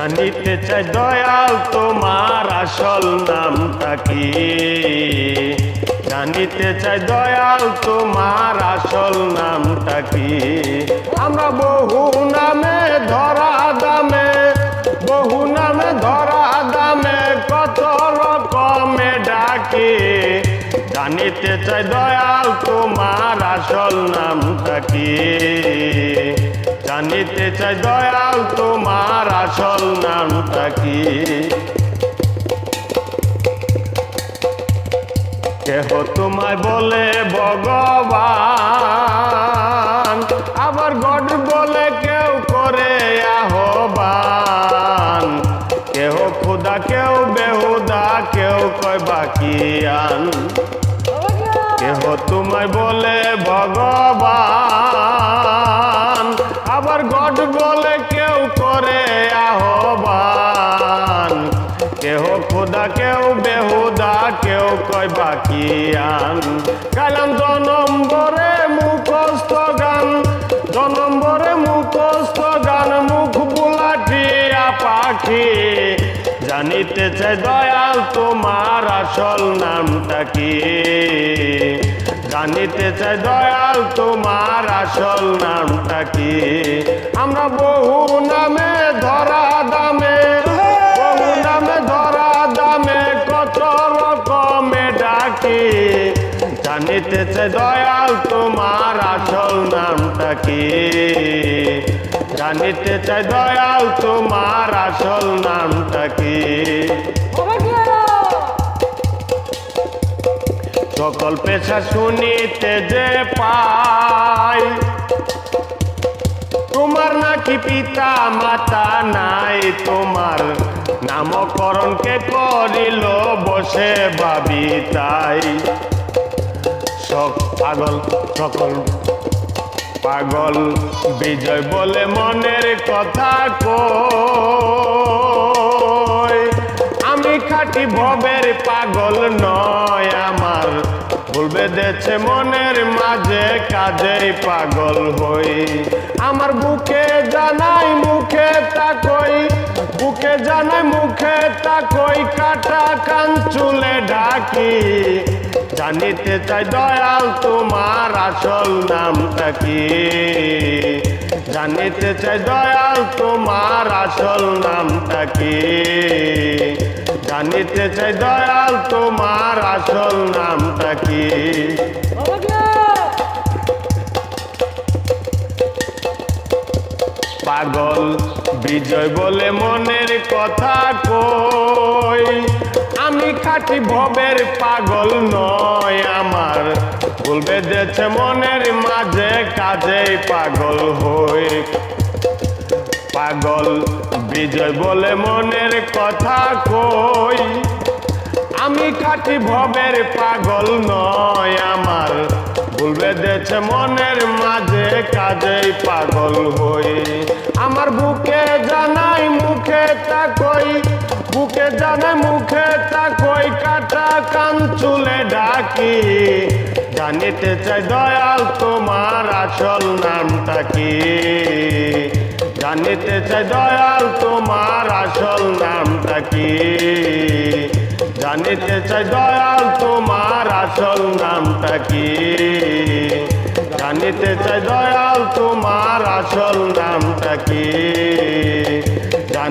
জানিতে চাই, দয়াল তোমার আসল নামটা কি? জানিতে চাই, দয়াল তোমার আসল নামটা কি? আমরা বহু নামে ধরা দামে, বহু নামে ধরা দামে, কত রকমে ডাকি। জানিতে চাই, দয়াল তোমার আসল নামটা কি? জানিতে চাই, দয়াল তোমার আসল নামটা কি? কেহ তোমায় বলে, ভগবান আবার গড বলে, কেউ করে আহ্বান কেহ খুদা কেউ বেহুদা, কেউ কয় বাকিয়ান কেহ তোমায় বলে, ভগবান কয় বাকিয়ান গাইলাম দ নম্বরে মুখস্থ গান। দ নম্বরে মুখস্থ গান, মুখ বুলাটিয়া পাখি। জানিতে চাই দয়াল, তোমার আসল নামটা কি? জানিতে চাই দয়াল, তোমার আসল নামটা কি? আমরা বহু নামে, ধরা দামে চাই দয়াল, তোমার আসল নামটা কি? জানিতে চাই দয়াল, তোমার আসল নামটা কি? সকল পেশা শুনিতে যে পাই। তোমার নাকি পিতা মাতা নাই, তোমার নামকরণ কে করিল বসে ভাবি তাই। পাগল সকল। পাগল বিজয় বলে মনের কথা আমি খাটি ভবের পাগল নয় আমার। বলবে দেছে মনের মাঝে কাজে পাগল হই। আমার বুকে জানাই মুখে তাকই বুকে জানাই মুখে তাকই কাটা কান চুলে ঢাকি জানিতে চাই, দয়াল তোমার আসল নামটা কি? জানিতে চাই, দয়াল তোমার আসল নামটা কি? জানিতে চাই, দয়াল তোমার আসল নামটা কি? পাগল, বিজয় বলে মনের কথা কই? আমি খাটি ভবের পাগল নয় আমার। বলবে দেছে মনের মাঝে কাজে পাগল হই। পাগল বিজয় বলে মনের কথা কই। আমি খাটি ভবের পাগল নয় আমার। বলবে দেছে মনের মাঝে কাজে পাগল হই। আমার বুকে জানাই মুখে তাকই বুকে জানাই মুখে তাকই কাটা কান চুলে ডাকি। জানিতে চাই দয়াল তোমার আসল নামটা কি। জানিতে চাই দয়াল তোমার আসল নামটা কি। জানিতে চাই দয়াল তোমার আসল নামটা কি। জানিতে চাই দয়াল তোমার আসল নামটা কি।